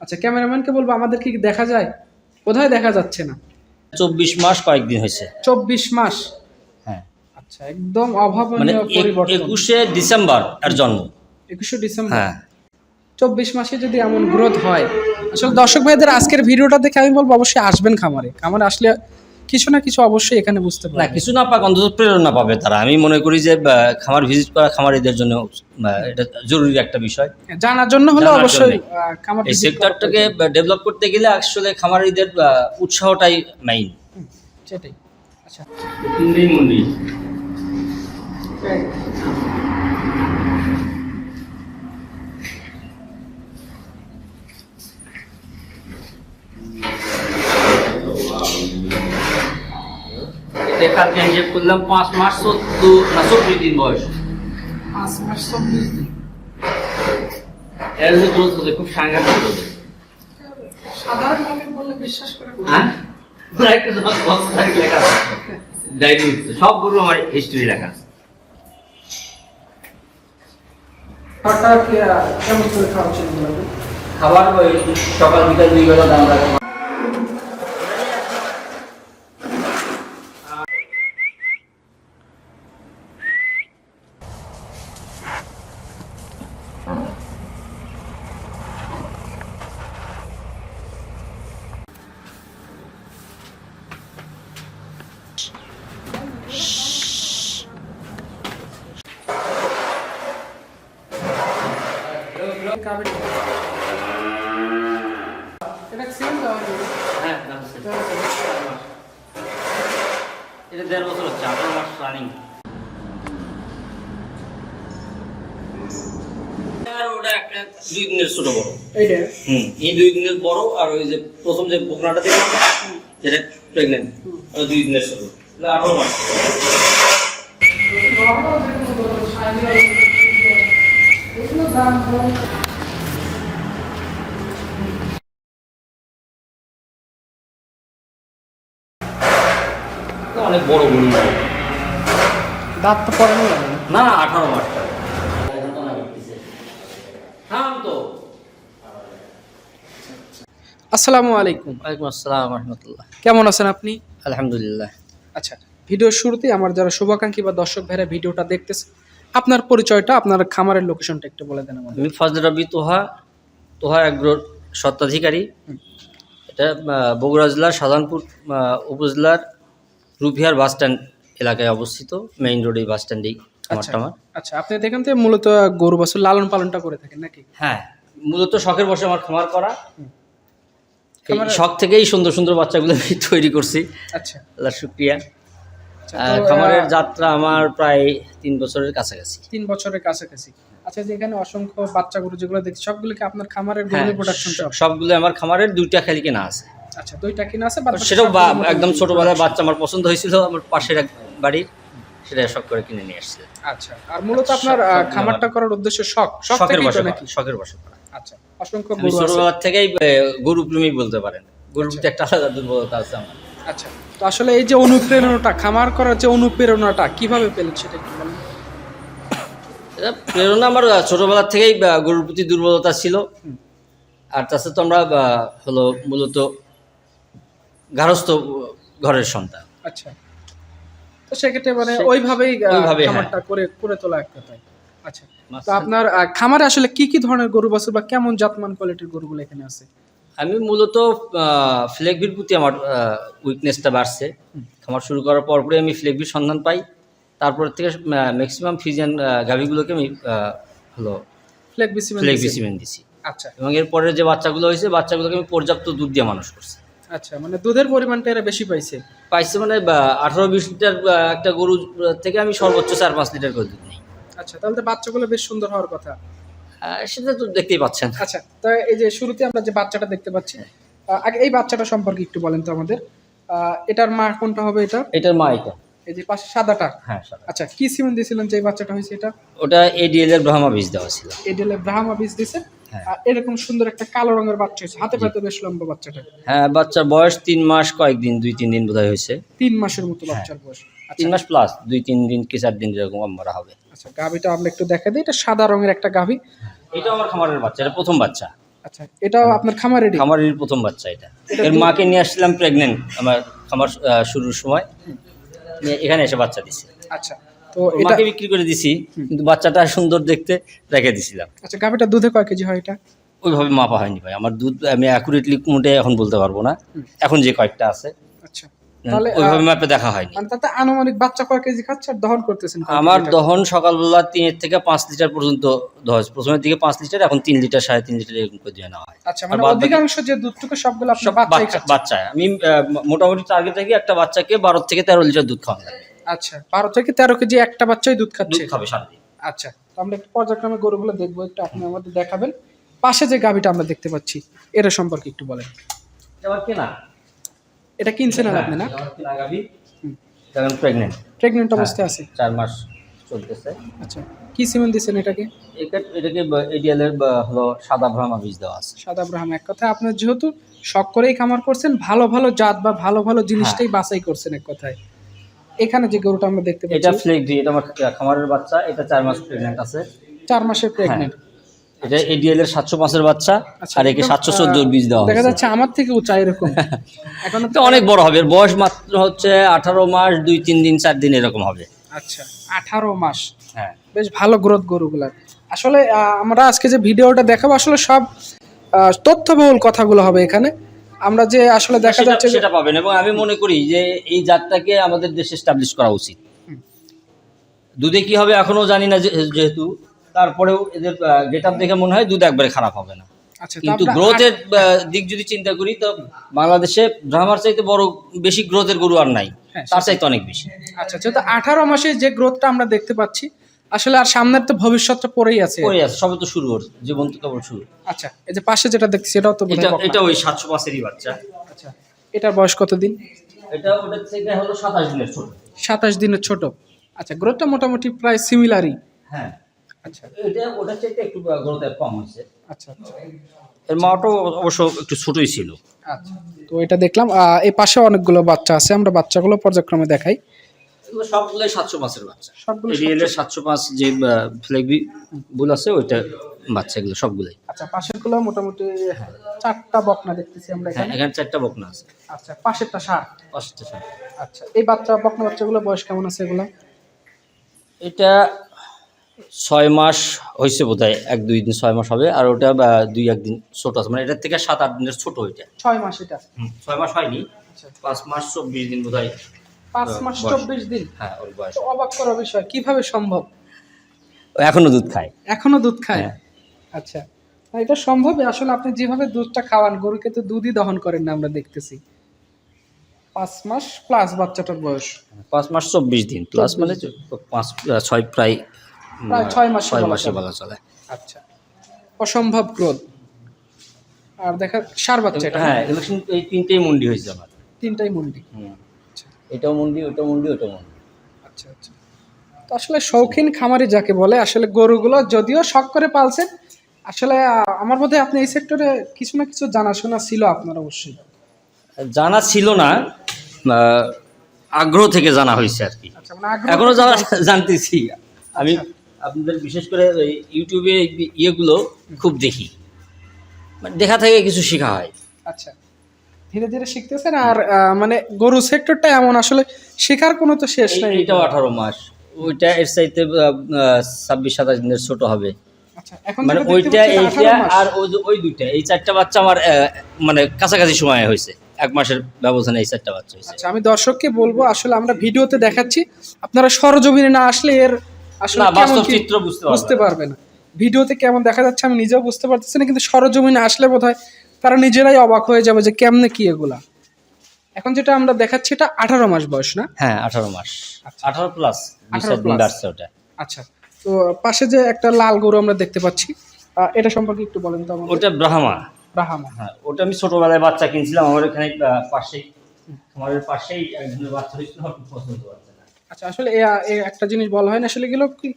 আচ্ছা ক্যামেরাম্যানকে বলব আমাদের কি দেখা যায়? কোথায় দেখা যাচ্ছে না। চব্বিশ মাস কয়েকদিন হয়েছে। চব্বিশ মাস? হ্যাঁ। আচ্ছা একদম মানে অভাবনীয় পরিবর্তন। একুশে ডিসেম্বর এর জন্ম। একুশে ডিসেম্বর? হ্যাঁ। চব্বিশ মাসে যদি এমন গ্রোথ হয় আসলে দর্শক ভাইদের আজকের ভিডিওটা দেখে আমি বলব অবশ্যই আসবেন খামারে। খামারে আসলে কিছু না কিছু অবশ্যই এখানে বুঝতে না কিছু না পাক অন্তত প্রেরণা পাবে তারা। আমি মনে করি যে খামার ভিজিট করা খামারিদের জন্য এটা জরুরি একটা বিষয়। জানার জন্য হলে অবশ্যই খামার এই সেক্টরটাকে ডেভেলপ করতে গেলে আসলে খামারিদের উৎসাহটাই মেইন সেটাই। আচ্ছা। দেখাতে হিসেব করলাম পাঁচ মাস চোদ্দ না চব্বিশ দিন বয়স। পাঁচ মাস চব্বিশ দিন। এর যে গ্রোথ হচ্ছে খুব সাংঘাতিক growth সাধারণ বললে বিশ্বাস করে হ্যাঁ? একটা তারিখ লেখা আছে। ডায়েরি সব গরু আমার হিস্ট্রি লেখা আছে। খাবারটা কেমন করে খাওয়া উচিত বলবেন? খাবার সকাল বিকাল দুই বেলা দাম লাগে কাবিন। এটা সিম দেওয়া যাবে। হ্যাঁ দাম আছে। এটা দেড় বছর হচ্ছে আঠারো মাস রানিং ওটা একটা দুই দিনের ছোট বড়। হুম এই দুই দিনের বড় আর ওই যে প্রথম যে বকনাটা দেখলাম যেটা প্রেগনেন্ট দুই দিনের ছোট। আঠারো মাস অনেক বড় গরু দাঁত তো না না না আঠারো মাস হ্যাঁ তো আসসালামু আলাইকুম। ওয়ালাইকুম আসসালাম রহমতুল্লাহ। কেমন আছেন আপনি? আলহামদুলিল্লাহ। আচ্ছা ভিডিওর শুরুতে আমার যারা শুভাকাঙ্ক্ষী বা দর্শক ভাইরা ভিডিওটা দেখতেছে আপনার পরিচয়টা আপনার খামারের লোকেশনটা একটু বলে দেন আমাদের আমি ফজল রবি তোহা তোহা এগ্রোর স্বত্বাধিকারী। এটা বগুড়া জেলার সাধারণপুর উপজেলার রুপিহার বাস স্ট্যান্ড এলাকায় অবস্থিত মেইন রোডে বাস স্ট্যান্ডেই আচ্ছা আমার আচ্ছা আপনি দেখেন তো মূলত গরু বাছুর লালন পালনটা করে থাকেন নাকি? হ্যাঁ মূলত শখের বসে আমার খামার করা। শখ থেকেই সুন্দর সুন্দর বাচ্চাগুলো আমি তৈরি করছি। আচ্ছা। আল্লাহ শুক্রিয়া। আচ্ছা, খামারের যাত্রা আমার প্রায় তিন বছরের কাছাকাছি। তিন বছরের কাছাকাছি। আচ্ছা যে এখানে অসংখ্য বাচ্চা গরু যেগুলো দেখছি সবগুলো কি আপনার খামারের হ্যাঁ গরুর প্রোডাকশন সবগুলো আমার খামারের দুইটা খালি কেনা আছে। আচ্ছা দুইটা কিনা আছে সেটাও বা- একদম ছোটবেলায় বাচ্চা আমার পছন্দ হয়েছিল আমার পাশের এক বাড়ির সেটা শখ করে কিনে নিয়ে আসছে আচ্ছা আর মূলত আপনার খামারটা করার উদ্দেশ্য শখ শখ শখের বসে শখের বসে। আচ্ছা অসংখ্য গরু ছোটবেলার থেকেই গরু বলতে পারেন। গরুর প্রতি একটা আলাদা দুর্বলতা আছে আমার। আচ্ছা তো আসলে এই যে অনুপ্রেরণাটা খামার করার যে অনুপ্রেরণাটা কীভাবে পেলেন সেটা একটু বলেন। প্রেরণা আমার ছোটবেলার থেকেই গরুর প্রতি দুর্বলতা ছিল। আর তাছাড়া তো আমরা হলো মূলত গারস্থ ঘরের সন্তান। আচ্ছা তো সেক্ষেত্রে মানে ওইভাবেই, হ্যাঁ। খামারটা করে করে তোলা একটা তাই আচ্ছা। তো আপনার খামারে আসলে কি কি ধরনের গরু বাছুর বা কেমন জাতমান কোয়ালিটির গরুগুলো এখানে আছে? আমি মূলত ফ্লেগবির প্রতি আমার উইকনেসটা বাড়ছে। খামার শুরু করার পরপরই আমি ফ্লেগবির সন্ধান পাই। তারপর থেকে ম্যাক্সিমাম ফিজিয়ান গাভিগুলোকে আমি হলো ফ্লেক বিসি ফ্লেগ বিসিমেন্ট দিছি আচ্ছা। এবং এরপরে যে বাচ্চাগুলো হয়েছে বাচ্চাগুলোকে আমি পর্যাপ্ত দুধ দিয়ে মানুষ করছি। আচ্ছা মানে দুধের পরিমাণটা এরা বেশি পাইছে? পাইছে মানে আঠারো বিশ লিটার একটা গরু থেকে আমি সর্বোচ্চ চার পাঁচ লিটার করে দুধ নিই। আচ্ছা তাহলে তো বাচ্চাগুলো বেশ সুন্দর হওয়ার কথা। আহ, সেটা তো দেখতেই পাচ্ছেন। আচ্ছা তো এই যে শুরুতে আমরা যে বাচ্চাটা দেখতে পাচ্ছি আগে এই বাচ্চাটা সম্পর্কে একটু বলেন তো আমাদের। এটার মা কোনটা হবে এটা? এটার মা এটা। এই যে পাশে সাদাটা। হ্যাঁ সাদা। আচ্ছা কি সিমেন্ট দিয়েছিলেন যে এই বাচ্চাটা হয়েছে এটা? ওটা এডিএল এর ব্রাহ্মা বীজ দেওয়া ছিল। এডেলে ব্রাহ্মা বীজ দিছে হ্যাঁ। আর এরকম সুন্দর একটা কালো রঙের বাচ্চা হয়েছে। হাতে পাতে বেশ লম্বা বাচ্চাটা। হ্যাঁ বাচ্চার বয়স তিন মাস কয়েকদিন দুই তিন দিন বোধহয় হয়েছে। তিন মাসের মতো বাচ্চার বয়স। আচ্ছা। তিন মাস প্লাস দুই তিন দিন কি চার দিন এরকম আমরা হবে। আচ্ছা গাভিটা আমরা একটু দেখা দিই। এটা সাদা রঙের একটা গাভি। এটা আমার খামারের বাচ্চা এটা প্রথম বাচ্চা। আচ্ছা এটাও আপনার খামার রেডি খামারের প্রথম বাচ্চা এটা। এর মাকে নিয়ে আসছিলাম প্রেগনেন্ট আমার খামার শুরুর সময়। নিয়ে এখানে এসে বাচ্চা দিছি। আচ্ছা তো এটা মাকে বিক্রি করে দিছি কিন্তু বাচ্চাটা সুন্দর দেখতে রেখে দিছিলাম। আচ্ছা গাভিটা দুধে কয় কেজি হয় এটা? ওইভাবে মাপা হয়নি ভাই আমার দুধ আমি অ্যাকুরেটলি মোটে এখন বলতে পারব না। এখন যে কয়েকটা আছে। আচ্ছা। ওইভাবে আহ, দেখা হয়নি মানে তাতে আনুমানিক বাচ্চা কয় কেজি খাচ্ছে আর দহন করতেছেন কয় আমার দহন সকালবেলা তিনের থেকে পাঁচ লিটার পর্যন্ত দহন প্রথমের দিকে পাঁচ লিটার এখন তিন লিটার সাড়ে তিন লিটার এরকম করে দিয়ে নেওয়া হয়। আচ্ছা মানে অধিকাংশ যে দুধটুকু সবগুলো আপনার বাচ্চা বাচ্চা। আমি মোটামুটি টার্গেট থাকি একটা বাচ্চাকে বারো থেকে তেরো লিটার দুধ খাওয়ানো লাগে আচ্ছা বারো থেকে তেরো কেজি একটা বাচ্চাই দুধ খাচ্ছে? খাবে সারাদিন আচ্ছা তো আমরা একটু পর্যায়ক্রমে গরুগুলো দেখব একটু আপনি আমাদের দেখাবেন। পাশে যে গাভিটা আমরা দেখতে পাচ্ছি এটা সম্পর্কে একটু বলেন। কেনা? এটা কিনছেন আর আপনি না? হ্যাঁ, এবার কেনা গাভী। হুম। এখন প্রেগনেন্ট প্রেগনেন্ট অবস্থায় আছে? চার মাস চলতেছে। আচ্ছা কি সিমেন্ট দিচ্ছেন এটাকে? এটাকে এডিএল এর হলো সাদা ভ্রমা বীজ দেওয়া আছে। সাদা ব্রাহ্ম এক কথায় আপনার যেহেতু শখ করেই খামার করছেন ভালো ভালো জাত বা ভালো ভালো জিনিসটাই বাছাই করছেন এক কথায়। এখানে যে গরুটা আমরা দেখতে এটা পাচ্ছি ফ্লেক ডি এটা আমার খামারের বাচ্চা এটা চার মাস প্রেগনেন্ট আছে। চার মাসের প্রেগনেন্ট এটা এডিএল এর সাতশো পাঁচের বাচ্চা আচ্ছা, আর একে সাতশো চোদ্দোর বীজ দেওয়া দেখা যাচ্ছে আমার থেকে উঁচা এরকম। এখন তো অনেক বড় হবে এর বয়স মাত্র হচ্ছে আঠারো মাস দুই তিন দিন চার দিন এরকম হবে। আচ্ছা আঠারো মাস। হ্যাঁ। বেশ ভালো গ্রোথ গরুগুলার আসলে আমরা আজকে যে ভিডিওটা দেখাবো আসলে সব তথ্যবহুল কথাগুলো হবে এখানে। আমরা যে আসলে দেখা যাচ্ছে সেটা পাবেন এবং আমি মনে করি যে এই জাতটাকে আমাদের দেশে এস্টাবলিশ করা উচিত। দুধে কি হবে এখনও জানি না যেহেতু তারপরেও এদের গেট আপ দেখে মনে হয় দুধ একবারে খারাপ হবে না। আচ্ছা কিন্তু গ্রোথের দিক যদি চিন্তা করি তো বাংলাদেশে ব্রাহ্মার চাইতে বড় বেশি গ্রোথের গরু আর নাই। হ্যাঁ, তার চাইতে অনেক বেশি। আচ্ছা যেহেতু আঠারো মাসে যে গ্রোথটা আমরা দেখতে পাচ্ছি আসলে আর সামনের তো ভবিষ্যৎটা পরেই আছে। করে আছে সবে তো শুরু ওর জীবন তো কেবল শুরু। আচ্ছা এই যে পাশে যেটা দেখছি সেটাও তো এটা এটা। ওই সাতশো পাঁচেরই বাচ্চা। আচ্ছা এটার বয়স কতদিন এটা ওটার থেকে হলো সাতাশ দিনের ছোট। সাতাশ দিনের ছোট। আচ্ছা গ্রোথটা মোটামুটি প্রায় সিমিলারই হ্যাঁ। আচ্ছা। এটা ওটার চাইতে একটু গ্রোথ কম হয়েছে। আচ্ছা আচ্ছা। এর মাটাও অবশ্য একটু ছোটই ছিল। আচ্ছা। তো এটা দেখলাম এই পাশে অনেকগুলো বাচ্চা আছে আমরা বাচ্চাগুলো পর্যায়ক্রমে দেখাই। সবগুলোই সাতশো পাঁচের বাচ্চা। সবগুলো এর সাতশো পাঁচ যে ফ্লেগবি বুল আছে ওইটা বাচ্চা এগুলো সবগুলোই। আচ্ছা পাশেরগুলো মোটামুটি চারটা বকনা দেখতেছি আমরা হ্যাঁ এখানে। এখানে চারটা বকনা আছে। আচ্ছা পাশেরটা ষাট। সাত। আচ্ছা এই বাচ্চা বকনা বাচ্চাগুলো বয়স কেমন আছে এগুলো? এটা ছয় মাস হয়েছে বোধ হয় এক দুই দিন ছয় মাস হবে আর ওটা দুই একদিন ছোট আছে। মানে এটার থেকে সাত আট দিনের ছোট ওইটা। ছয় মাস এটা ছয় মাস হয়নি আচ্ছা। পাঁচ মাস চব্বিশ দিন বোধ হয় পাঁচ মাস চব্বিশ দিন? হ্যাঁ ওর বয়স। অবাক করার বিষয় কীভাবে সম্ভব? এখনও দুধ খায়। এখনও দুধ খায়? হ্যাঁ। আচ্ছা। এটা সম্ভব? আসলে আপনি যেভাবে দুধটা খাওয়ান গরুকে তো দুধই দহন করেন না আমরা দেখতেছি। পাঁচ মাস প্লাস বাচ্চাটার বয়স। পাঁচ মাস চব্বিশ দিন প্লাস মানে পাঁচ ছয় প্রায় প্রায় ছয় মাসে ছয় মাসে বলা চলে। আচ্ছা। অসম্ভব গ্রোথ আর দেখা সার বাচ্চা এটা। হ্যাঁ কিন্তু এই তিনটেই মুন্ডি হয়েছে আমার। তিনটাই মুন্ডি। আচ্ছা। এটাও মুন্ডি ওটাও মুন্ডি ওটাও মুন্ডি। আচ্ছা আচ্ছা। তো আসলে শৌখিন খামারি যাকে বলে আসলে গরুগুলো যদিও শখ করে পালছেন আসলে আমার বোধ হয় আপনি এই সেক্টরে কিছু না কিছু জানাশোনা ছিল আপনার অবশ্যই। জানা ছিল না আগ্রহ থেকে জানা হয়েছে আর কি। আচ্ছা মানে এখনও জানা জানতেছি। আমি আচ্ছা। আপনাদের বিশেষ করে ওই ইউটিউবে ইয়েগুলো খুব দেখি। মানে দেখা থেকে কিছু শেখা হয়। আচ্ছা। ধীরে ধীরে শিখতেছেন আর মানে গরু সেক্টরটা এমন আসলে শেখার কোনো তো শেষ নাই। এইটাও আঠারো মাস। ওইটা এর চাইতে ছাব্বিশ সাতাশ দিনের ছোট হবে। আচ্ছা মানে ওইটা এইটা আর ওই ওই দুইটা। এই চারটা বাচ্চা আমার মানে কাছাকাছি সময় হয়েছে। এক মাসের ব্যবধানে এই চারটা বাচ্চা হয়েছে। আচ্ছা আমি দর্শককে বলব আসলে আমরা ভিডিওতে দেখাচ্ছি আপনারা সরজমিনে না আসলে এর আসলে বাস্তব চিত্র বুঝতে পারবে না। ভিডিওতে কেমন দেখা যাচ্ছে আমি নিজেও বুঝতে পারতেছি না কিন্তু সরজমিনে আসলে বোধহয় তারা নিজেরাই অবাক হয়ে যাবে যে কেমনে কি এগুলা। এখন যেটা আমরা দেখাচ্ছি এটা আঠারো মাস বয়স না? হ্যাঁ আঠারো মাস। আঠারো প্লাস 18 দিন plus। বাড়ছে ওটা। আচ্ছা। তো পাশে যে একটা লাল গরু আমরা দেখতে পাচ্ছি এটা সম্পর্কে একটু বলেন তো ওটা ব্রাহ্মা। রাহামা হ্যাঁ ওটা আমি ছোটবেলায় বাচ্চা কিনছিলাম আমার এখানে পাশেই আমার পাশেই একজনের বাচ্চা হয়েছিল খুব পছন্দ বাচ্চাটা আচ্ছা আসলে একটা জিনিস বলা হয় না আসলে এগুলো কি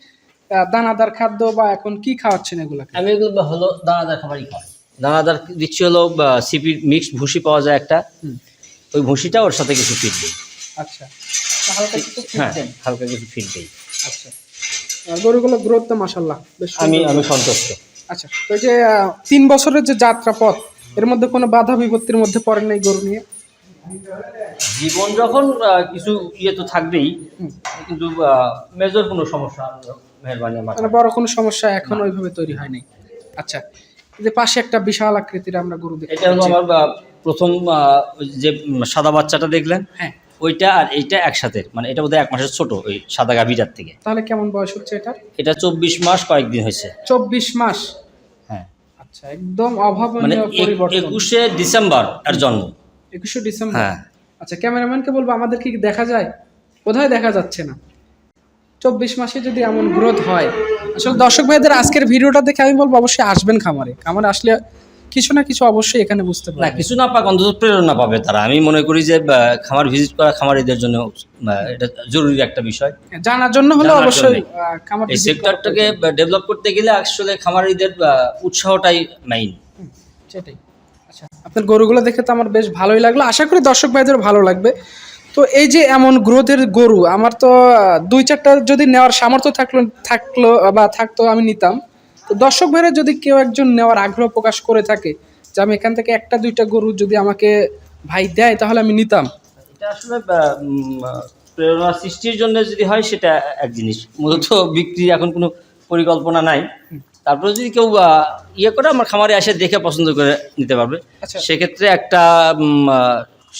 দানাদার খাদ্য বা এখন কি খাওয়াচ্ছেন এগুলা আমি এগুলো হলো দানাদার খাবারই খাওয়াই। দানাদার দিচ্ছি হলো সিপি মিক্সড ভুসি পাওয়া যায় একটা। ওই ভুসিটা ওর সাথে কিছু ফিট দিই। আচ্ছা হালকা একটু হ্যাঁ হালকা কিছু ফিট দিই। আচ্ছা গরুগুলো গ্রোথ তো মাসাল্লাহ বেশ আমি আমি সন্তুষ্ট। আচ্ছা তো যে তিন বছরের যে যাত্রা পথ এর মধ্যে কোনো বাধা বিপত্তির মধ্যে পড়েন নাই গরু নিয়ে? জীবন যখন কিছু ইয়ে তো থাকবেই কিন্তু মেজর কোনো সমস্যা মেহরবানি আমার মানে বড় কোনো সমস্যা এখন ওইভাবে তৈরি হয়নি। আচ্ছা যে পাশে একটা বিশাল আকৃতির আমরা গরু দেখতে এটা হলো আমার প্রথম যে সাদা বাচ্চাটা দেখলেন হ্যাঁ। ওইটা আর এইটা একসাথে মানে এটা বোধহয় এক মাসের ছোট ওই সাদা গাভীটার থেকে। তাহলে কেমন বয়স হচ্ছে এটা এটা চব্বিশ মাস কয়েকদিন হয়েছে। চব্বিশ মাস? হ্যাঁ। আচ্ছা একদম অভাব মানে একুশে ডিসেম্বর এর জন্ম। একুশে ডিসেম্বর। হ্যাঁ। আচ্ছা ক্যামেরাম্যানকে বলব আমাদের কি দেখা যায়? কোথায় দেখা যাচ্ছে না। চব্বিশ মাসে যদি এমন গ্রোথ হয় আসলে দর্শক ভাইদের আজকের ভিডিওটা দেখে আমি বলব অবশ্যই আসবেন খামারে। খামারে আসলে কিছু না কিছু অবশ্যই এখানে বুঝতে না কিছু না পাক অন্তত প্রেরণা পাবে তারা। আমি মনে করি যে খামার ভিজিট করা খামারিদের জন্য এটা জরুরি একটা বিষয়। জানার জন্য হলে অবশ্যই খামার এই সেক্টরটাকে ডেভেলপ করতে গেলে আসলে খামারিদের উৎসাহটাই মেইন সেটাই। আচ্ছা আপনার গরুগুলো দেখে তো আমার বেশ ভালোই লাগল। আশা করি দর্শক ভাইদের ভালো লাগবে। তো এই যে এমন গ্রোথের গরু, আমার তো দুই চারটা যদি নেওয়ার সামর্থ্য থাকল থাকল, বা থাকতো আমি নিতাম। তো দর্শক ভাইরা যদি কেউ একজন নেওয়ার আগ্রহ প্রকাশ করে থাকে, যে আমি এখান থেকে একটা, দুইটা গরু যদি আমাকে ভাই দেয়, তাহলে আমি নিতাম। এটা আসলে প্রেরণা সৃষ্টির জন্য যদি হয়, সেটা এক জিনিস। মূলত বিক্রি এখন কোনো পরিকল্পনা নাই। তারপরে যদি কেউ ইয়ে করে আমার খামারে এসে দেখে পছন্দ করে নিতে পারবে। আচ্ছা। সেক্ষেত্রে একটা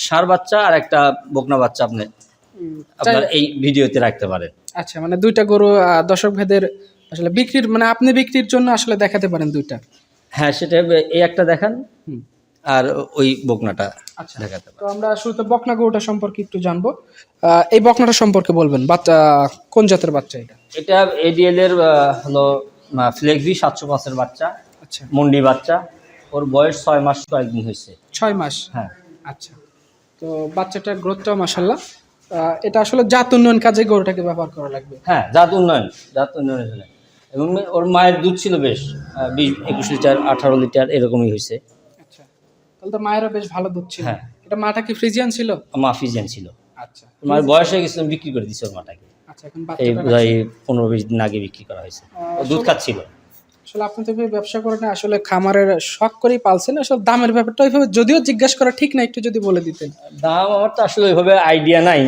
ষাঁড় বাচ্চা আর একটা বকনা বাচ্চা আপনি আপনার এই ভিডিওতে রাখতে পারেন। আচ্ছা মানে দুইটা গরু দর্শক ভাইদের আসলে বিক্রির মানে আপনি বিক্রির জন্য আসলে দেখাতে পারেন দুইটা। হ্যাঁ সেটা এই একটা দেখান আর ওই বকনাটা আচ্ছা দেখাতে তো আমরা শুরুতে বকনা গরুটা সম্পর্কে একটু জানব। এই বকনাটা সম্পর্কে বলবেন বাচ্চা কোন জাতের বাচ্চা এটা? এটা এডিএল এর হলো ফ্লেক্সি সাতশো পাঁচের বাচ্চা আচ্ছা। মন্ডি বাচ্চা। ওর বয়স ছয় মাস কয়েকদিন হয়েছে। ছয় মাস? হ্যাঁ। আচ্ছা। তো বাচ্চাটার গ্রোথটাও মাসাল্লাহ এটা আসলে জাত উন্নয়ন কাজে গরুটাকে ব্যবহার করা লাগবে। হ্যাঁ জাত উন্নয়ন জাত উন্নয়নের জন্য এবং ওর মায়ের দুধ ছিল বেশ বিশ একুশ লিটার আঠারো লিটার এরকমই হয়েছে। আচ্ছা। তাহলে তো মায়েরও বেশ ভালো দুধ ছিল। হ্যাঁ। এটা মাটা কি ফ্রিজিয়ান ছিল? মা ফ্রিজিয়ান ছিল। আচ্ছা। মায়ের বয়স হয়ে গেছিল বিক্রি করে দিচ্ছে ওর মাটাকে। এই পনেরো বিশ দিন আগে বিক্রি করা হয়েছে। দুধ খাচ্ছিল। আসলে আপনি তো ব্যবসা করেন আসলে খামারের শখ করেই পালছেন আসলে দামের ব্যাপারটা ওইভাবে যদিও জিজ্ঞাসা করা ঠিক না একটু যদি বলে দিতেন। দাম আমার তো আসলে ওইভাবে আইডিয়া নাই।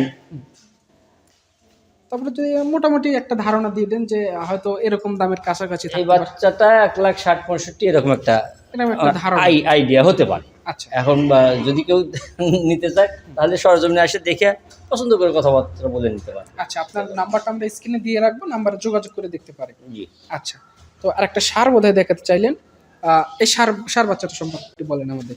তারপরে যদি মোটামুটি একটা ধারণা দিয়ে দেন যে হয়তো এরকম দামের কাছাকাছি এই বাচ্চাটা এক লাখ ষাট পঁয়ষট্টি এরকম একটা ধারণা। আইডিয়া হতে পারে। এখন বা যদি কেউ নিতে চায় তাহলে সরজমিনে এসে দেখে পছন্দ করে কথাবার্তা বলে নিতে পারে। আচ্ছা আপনার নাম্বারটা আমরা স্ক্রিনে দিয়ে রাখব নাম্বারে যোগাযোগ করে দেখতে পারে। জি। আচ্ছা তো আরেকটা সার বোধহয় দেখাতে চাইলেন। এই সার সার বাচ্চাটা সম্পর্কে একটু বলেন আমাদের।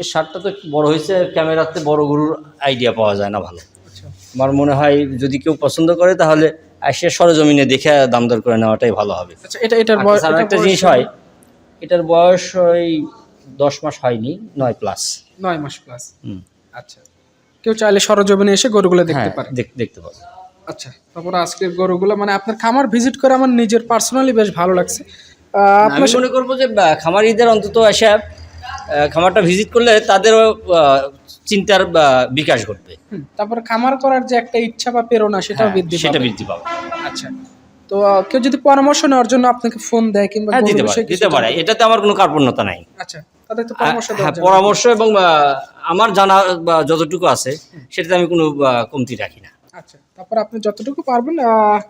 এই সারটা তো একটু বড় হয়েছে ক্যামেরাতে বড় গরুর আইডিয়া পাওয়া যায় না ভালো। আচ্ছা। আমার মনে হয় যদি কেউ পছন্দ করে তাহলে এসে সরজমিনে দেখে দাম দর করে নেওয়াটাই ভালো হবে। আচ্ছা এটা এটার বয়স একটা জিনিস হয় এটার বয়স ওই দশ মাস হয়নি নয় প্লাস নয় মাস প্লাস আচ্ছা। কেউ চাইলে সরজমিনে এসে গরুগুলো দেখতে হ্যাঁ পারে। দেখ- দেখতে পাবো। আচ্ছা তারপর আজকের গরুগুলো মানে আপনার খামার ভিজিট করে আমার নিজের পার্সোনালি বেশ ভালো লাগছে। আমি মনে করব যে খামারিদের অন্তত এসে খামারটা ভিজিট করলে তাদেরও চিন্তার বিকাশ ঘটবে। তারপর খামার করার যে একটা ইচ্ছা বা প্রেরণা সেটাও হ্যাঁ, বৃদ্ধি সেটা বৃদ্ধি পাবে। আচ্ছা তো কেউ যদি পরামর্শ নেওয়ার জন্য আপনাকে ফোন দেয় কিংবা হ্যাঁ দিতে পারে দিতে পারে। এটাতে আমার কোনো কার্পণ্যতা নাই। আচ্ছা। তাদের তো পরামর্শ হ্যাঁ পরামর্শ এবং আমার জানা যতটুকু আছে সেটাতে আমি কোনো কমতি রাখি না। আচ্ছা তারপর আপনি যতটুকু পারবেন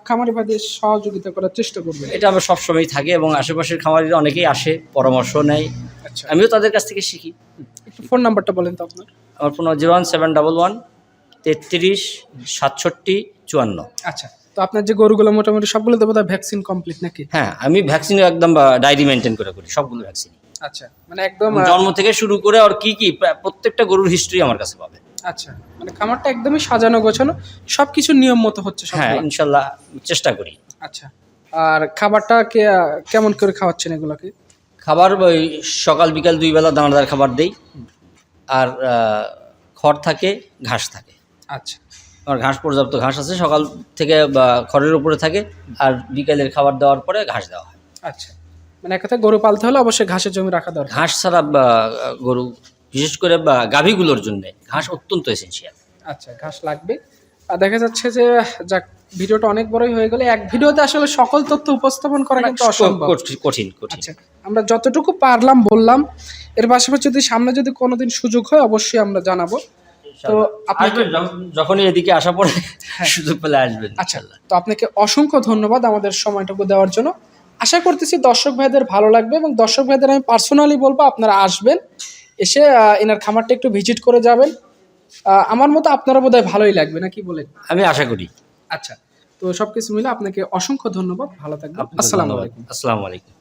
খামারি ভাইদের সহযোগিতা করার চেষ্টা করবেন। এটা আমার সবসময় থাকে এবং আশেপাশের খামারিরা অনেকেই আসে পরামর্শ নেয়। আচ্ছা। আমিও তাদের কাছ থেকে শিখি। একটু ফোন নাম্বারটা বলেন তো আপনার। আমার phone zero one seven double one তেত্রিশ সাতষট্টি চুয়ান্ন। আচ্ছা তো আপনার যে গরুগুলো মোটামুটি সবগুলো তো বোধহয় ভ্যাকসিন কমপ্লিট নাকি? হ্যাঁ আমি ভ্যাকসিন একদম ডায়েরি মেনটেন করে করি সবগুলো ভ্যাকসিন আচ্ছা মানে একদম জন্ম থেকে শুরু করে আর কি কি প্রত্যেকটা গরুর হিস্ট্রি আমার কাছে পাবে। আচ্ছা মানে খামারটা একদমই সাজানো গোছানো সবকিছু নিয়ম মতো হচ্ছে হ্যাঁ ইনশাল্লাহ চেষ্টা করি। আচ্ছা আর খাবারটা কেমন করে খাওয়াচ্ছেন এগুলোকে? খাবার ওই সকাল বিকাল দুই বেলা দানাদার খাবার দেই। আর খড় থাকে ঘাস থাকে। আচ্ছা। আমার ঘাস পর্যাপ্ত ঘাস আছে। সকাল থেকে খড়ের উপরে থাকে। আর বিকালের খাবার দেওয়ার পরে ঘাস দেওয়া হয়। আচ্ছা। মানে এক গরু পালতে হলে অবশ্যই ঘাসের জমি রাখা দরকার। ঘাস ছাড়া গরু বিশেষ করে গাভীগুলোর জন্য ঘাস অত্যন্ত এসেন্সিয়াল আচ্ছা ঘাস লাগবে। আর দেখা যাচ্ছে যে যাক ভিডিওটা অনেক বড়ই হয়ে গেলে। এক ভিডিওতে আসলে সকল তথ্য উপস্থাপন করা কিন্তু অসম্ভব। কঠিন আচ্ছা আমরা যতটুকু পারলাম বললাম। এর পাশাপাশি যদি সামনে যদি কোনোদিন সুযোগ হয় অবশ্যই আমরা জানাব। তো আপনাকে যখনই এদিকে আসা পড়ে সুযোগ পেলে আসবেন আচ্ছা। তো আপনাকে অসংখ্য ধন্যবাদ আমাদের সময়টুকু দেওয়ার জন্য। আশা করতেছি দর্শক ভাইদের ভালো লাগবে এবং দর্শক ভাইদের আমি পার্সোনালি বলব আপনারা আসবেন এসে এনার খামারটা একটু ভিজিট করে যাবেন। আমার মতো আপনারা বোধহয় ভালোই লাগবে নাকি বলেন? আমি আশা করি। আচ্ছা তো সবকিছু মিলে আপনাকে অসংখ্য ধন্যবাদ ভালো থাকবেন। আসসালাম। আলাইকুম। আসসালামু আলাইকুম।